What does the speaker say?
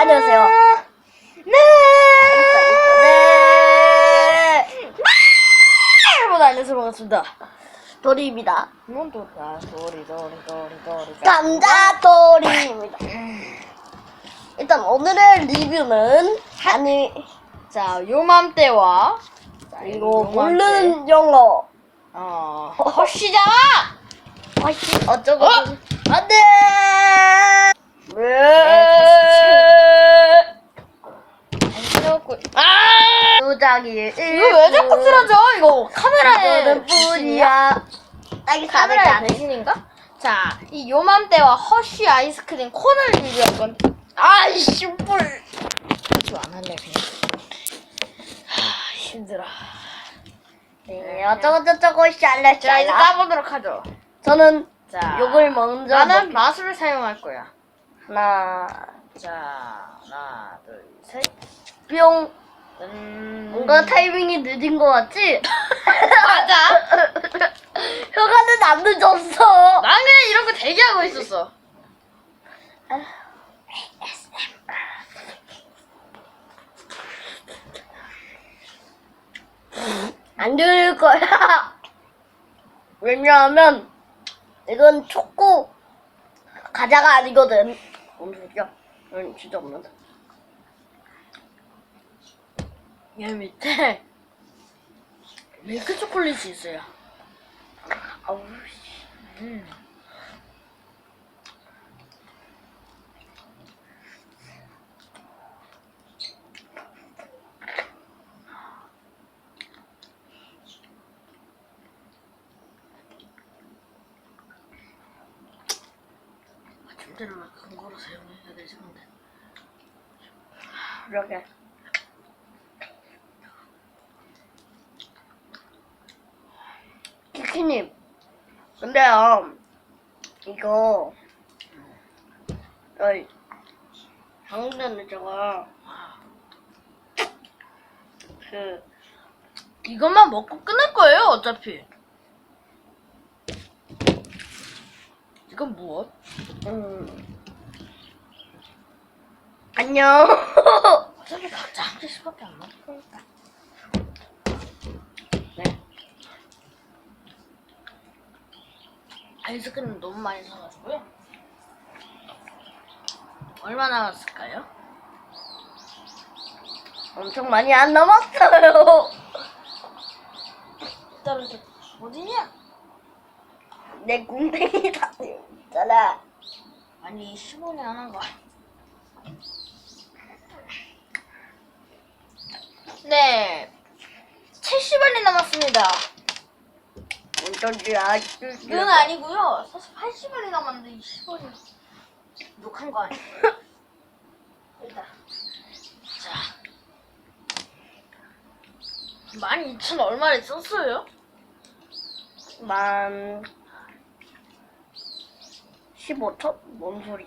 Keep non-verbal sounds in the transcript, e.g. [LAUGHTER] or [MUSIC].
안녕하세요. 네. 네. 여러분 안녕하세요 반갑습니다. 도리입니다. 몬도다 도리 도리 도리 도리. 감자 도리입니다. 일단 오늘의 리뷰는 아니 자 요맘때와 자, 이거 요맘때. 모르는 영어 어 허쉬잖아. 아이씨 어쩌고 어? 안돼. 도자기 이거 왜 자꾸 쓰러져? 이거 카메라에 뿐이야. 딱이 카메라의 사람이 대신인가? 자, 이 요맘때와 허쉬 아이스크림 콘을 리뷰할 건. 아이씨, 뿔. 이안 할래, 그냥. 하, 힘들어. 네, 어쩌고 저쩌고 샬라 자, 이제 샬라. 까보도록 하죠. 저는 자, 요걸 먼저 나는 먹- 마술을 사용할 거야. 하나 자, 하나, 둘, 셋. 뿅. 음... 뭔가 타이밍이 늦은 것 같지? 맞아. [LAUGHS] 효과는 안 늦었어. 난 그냥 이런 거 대기하고 있었어. 안 들을 거야. [LAUGHS] 왜냐하면 이건 초코 과자가 아니거든. 뭔 소리야? 응, 진짜 없는데. 얘 밑에 밀크 초콜릿이 있어요. 아우 씨. 음. 아침대로 근거로 사용해야 되지 근데 그러게. 키키님, 근데요, 이거, 어이, 방금 전에 저거, 그, 이것만 먹고 끝날 거예요 어차피. 이건 무엇? 음, 안녕. [LAUGHS] 어차피 각자 한 개씩밖에 안 먹을 거니까 아이스크림 너무 많이 사가지고요 얼마 남았을까요? 엄청 많이 안 남았어요. 떨어져 어디냐? 내 궁뎅이 다 있잖아. 아니 15년 한 거 네 70원이 남았습니다 어쩐지 아직도 이건 아니고요 사실 80원이 남았는데 10원이 녹한 거 아니에요 [LAUGHS] 일단 자 12,000 얼마를 썼어요? 만 15초? 뭔 소리?